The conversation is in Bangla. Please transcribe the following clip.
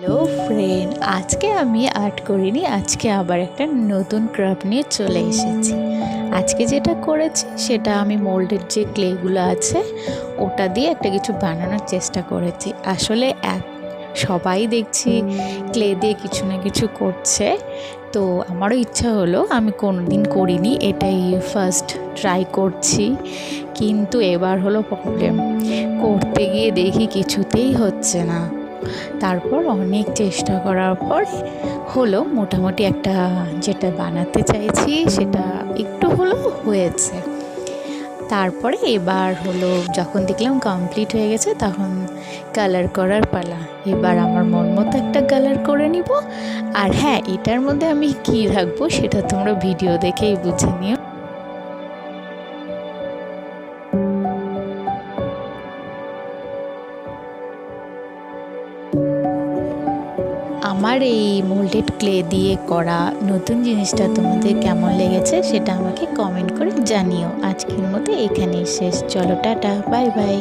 হ্যালো ফ্রেন্ড, আজকে আমি আর্ট করিনি, আজকে আবার একটা নতুন ক্রাফট নিয়ে চলে এসেছি। আজকে যেটা করেছি সেটা আমি মোল্ডের যে ক্লেগুলো আছে, ওটা দিয়ে একটা কিছু বানানোর চেষ্টা করেছি। আসলে এক, সবাই দেখছি ক্লে দিয়ে কিছু না কিছু করছে, তো আমারও ইচ্ছা হলো, আমি কোনো দিন করিনি, এটাই ফার্স্ট ট্রাই করছি। কিন্তু এবার হলো প্রবলেম করতে গিয়ে দেখি কিছুতেই হচ্ছে না। তারপর অনেক চেষ্টা করার পর হলো মোটামুটি একটা যেটা বানাতে চাইছি সেটা একটু হলেও হয়েছে। তারপরে এবার হলো যখন দেখলাম কমপ্লিট হয়ে গেছে তখন কালার করার পালা। এবার আমার মন মতো একটা কালার করে নিব। আর হ্যাঁ এটার মধ্যে আমি কী রাখব সেটা তোমরা ভিডিও দেখেই বুঝে নিও। আমার এই মোল্ডেড ক্লে দিয়ে করা নতুন জিনিসটা তোমাদের কেমন লেগেছে সেটা আমাকে কমেন্ট করে জানিও। আজকের মতো এখানেই শেষ। চলো, টাটা। Bye bye.